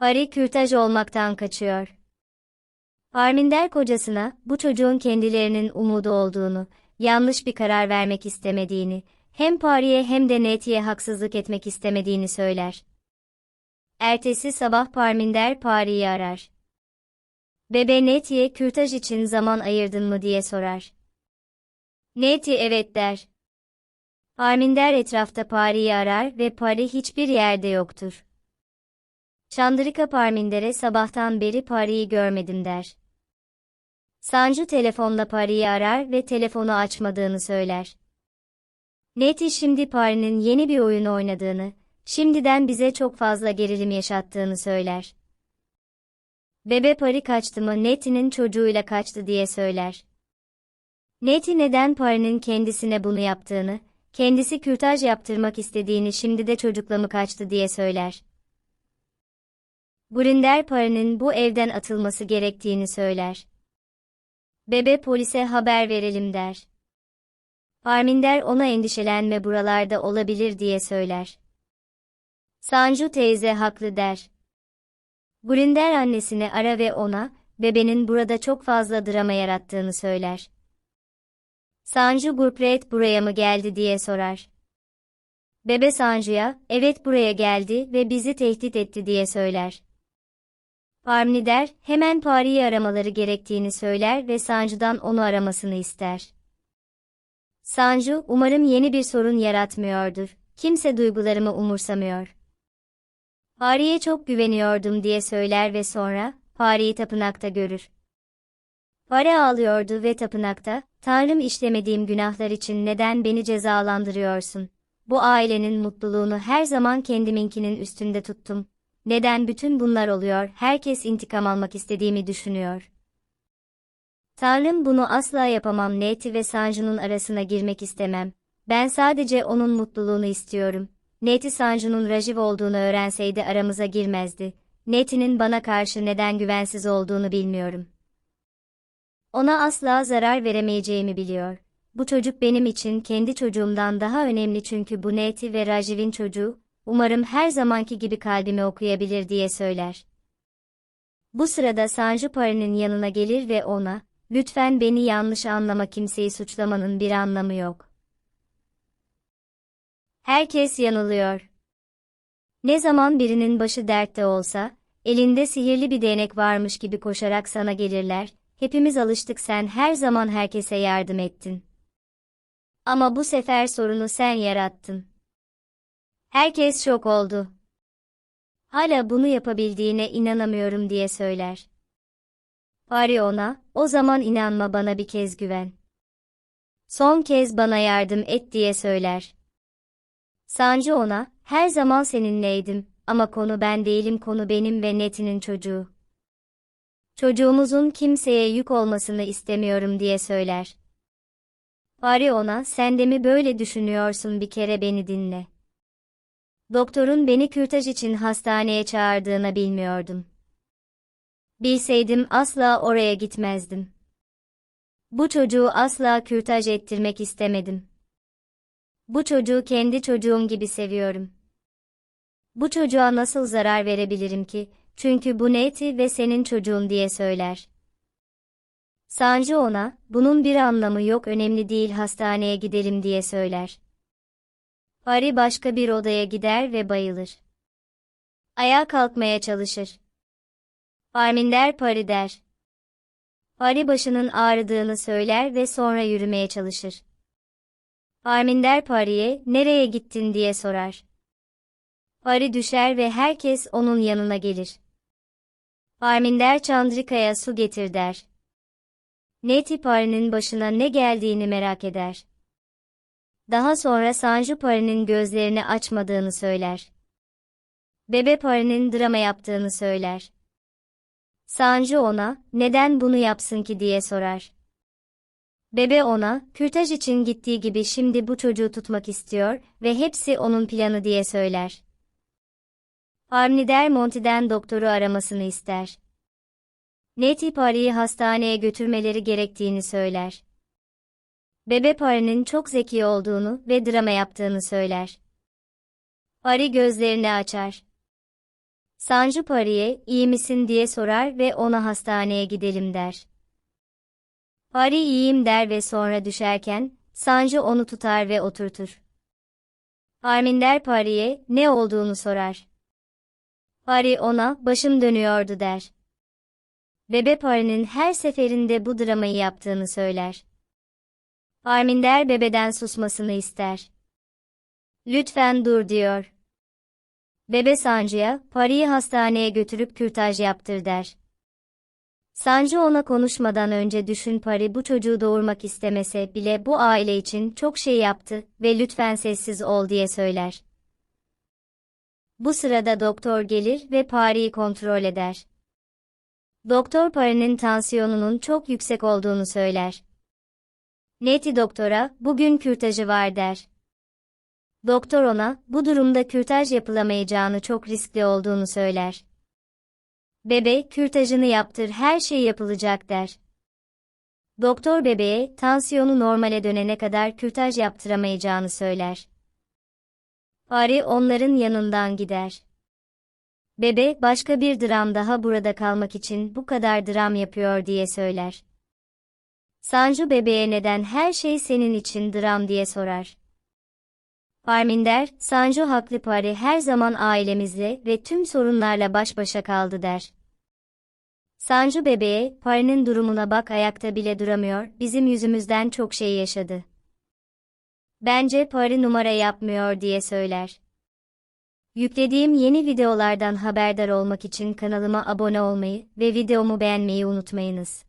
Ari kürtaj olmaktan kaçıyor. Parminder kocasına bu çocuğun kendilerinin umudu olduğunu, yanlış bir karar vermek istemediğini, hem Pari'ye hem de Neti'ye haksızlık etmek istemediğini söyler. Ertesi sabah Parminder Pari'yi arar. Bebe Neti'ye kürtaj için zaman ayırdın mı diye sorar. Neti evet der. Parminder etrafta Pari'yi arar ve Pari hiçbir yerde yoktur. Çandırika Parminder'e sabahtan beri Pari'yi görmedim der. Sancı telefonla Pari'yi arar ve telefonu açmadığını söyler. Neti şimdi Pari'nin yeni bir oyun oynadığını, şimdiden bize çok fazla gerilim yaşattığını söyler. Bebe Pari kaçtı mı Neti'nin çocuğuyla kaçtı diye söyler. Neti neden Pari'nin kendisine bunu yaptığını, kendisi kürtaj yaptırmak istediğini şimdi de çocukla mı kaçtı diye söyler. Pari'nin bu evden atılması gerektiğini söyler. Bebe polise haber verelim der. Parminder ona endişelenme buralarda olabilir diye söyler. Sanju teyze haklı der. Grinder annesini ara ve ona, bebenin burada çok fazla drama yarattığını söyler. Sanju Gurpret buraya mı geldi diye sorar. Bebe Sanju'ya, evet buraya geldi ve bizi tehdit etti diye söyler. Parmnider, hemen Pari'yi aramaları gerektiğini söyler ve Sanju'dan onu aramasını ister. Sanju, umarım yeni bir sorun yaratmıyordur. Kimse duygularımı umursamıyor. Pari'ye çok güveniyordum diye söyler ve sonra, Pari'yi tapınakta görür. Pari ağlıyordu ve tapınakta, Tanrım işlemediğim günahlar için neden beni cezalandırıyorsun? Bu ailenin mutluluğunu her zaman kendiminkinin üstünde tuttum. Neden bütün bunlar oluyor, herkes intikam almak istediğimi düşünüyor. Tanrım bunu asla yapamam Neti ve Sanju'nun arasına girmek istemem. Ben sadece onun mutluluğunu istiyorum. Neti Sanju'nun Rajiv olduğunu öğrenseydi aramıza girmezdi. Neti'nin bana karşı neden güvensiz olduğunu bilmiyorum. Ona asla zarar veremeyeceğimi biliyor. Bu çocuk benim için kendi çocuğumdan daha önemli çünkü bu Neti ve Rajiv'in çocuğu, umarım her zamanki gibi kalbimi okuyabilir diye söyler. Bu sırada Sanju Pari'nin yanına gelir ve ona, lütfen beni yanlış anlama kimseyi suçlamanın bir anlamı yok. Herkes yanılıyor. Ne zaman birinin başı dertte olsa, elinde sihirli bir değnek varmış gibi koşarak sana gelirler, hepimiz alıştık sen her zaman herkese yardım ettin. Ama bu sefer sorunu sen yarattın. Herkes şok oldu. Hala bunu yapabildiğine inanamıyorum diye söyler. Pari ona, o zaman inanma bana bir kez güven. Son kez bana yardım et diye söyler. Sancı ona, her zaman seninleydim ama konu ben değilim konu benim ve Neti'nin çocuğu. Çocuğumuzun kimseye yük olmasını istemiyorum diye söyler. Pari ona, sen de mi böyle düşünüyorsun bir kere beni dinle. Doktorun beni kürtaj için hastaneye çağırdığını bilmiyordum. Bilseydim asla oraya gitmezdim. Bu çocuğu asla kürtaj ettirmek istemedim. Bu çocuğu kendi çocuğum gibi seviyorum. Bu çocuğa nasıl zarar verebilirim ki, çünkü bu neti ve senin çocuğun diye söyler. Sancı ona, bunun bir anlamı yok önemli değil hastaneye gidelim diye söyler. Pari başka bir odaya gider ve bayılır. Ayağa kalkmaya çalışır. Parminder Pari der. Pari başının ağrıdığını söyler ve sonra yürümeye çalışır. Parminder Pari'ye nereye gittin diye sorar. Pari düşer ve herkes onun yanına gelir. Parminder Chandrika'ya su getir der. Neti Pari'nin başına ne geldiğini merak eder. Daha sonra Sanju Pari'nin gözlerini açmadığını söyler. Bebe Pari'nin drama yaptığını söyler. Sanju ona, neden bunu yapsın ki diye sorar. Bebe ona, kürtaj için gittiği gibi şimdi bu çocuğu tutmak istiyor ve hepsi onun planı diye söyler. Parmnider Monty'den doktoru aramasını ister. Neti Pari'yi hastaneye götürmeleri gerektiğini söyler. Bebe Pari'nin çok zeki olduğunu ve drama yaptığını söyler. Pari gözlerini açar. Sancı Pari'ye iyi misin diye sorar ve ona hastaneye gidelim der. Pari iyiyim der ve sonra düşerken, Sancı onu tutar ve oturtur. Arminder Pari'ye ne olduğunu sorar. Pari ona başım dönüyordu der. Bebe Pari'nin her seferinde bu dramayı yaptığını söyler. Arminder bebeden susmasını ister. Lütfen dur diyor. Bebe Sancı'ya, Pari'yi hastaneye götürüp kürtaj yaptır der. Sancı ona konuşmadan önce düşün Pari bu çocuğu doğurmak istemese bile bu aile için çok şey yaptı ve lütfen sessiz ol diye söyler. Bu sırada doktor gelir ve Pari'yi kontrol eder. Doktor Pari'nin tansiyonunun çok yüksek olduğunu söyler. Neti doktora, bugün kürtajı var der. Doktor ona, bu durumda kürtaj yapılamayacağını çok riskli olduğunu söyler. Bebe, kürtajını yaptır her şey yapılacak der. Doktor bebeğe, tansiyonu normale dönene kadar kürtaj yaptıramayacağını söyler. Ari onların yanından gider. Bebe, başka bir dram daha burada kalmak için bu kadar dram yapıyor diye söyler. Sancı bebeğe neden her şey senin için dram diye sorar. Arminder, Sancı haklı Pari her zaman ailemizle ve tüm sorunlarla baş başa kaldı der. Sancı bebeğe, Pari'nin durumuna bak ayakta bile duramıyor, bizim yüzümüzden çok şey yaşadı. Bence Pari numara yapmıyor diye söyler. Yüklediğim yeni videolardan haberdar olmak için kanalıma abone olmayı ve videomu beğenmeyi unutmayınız.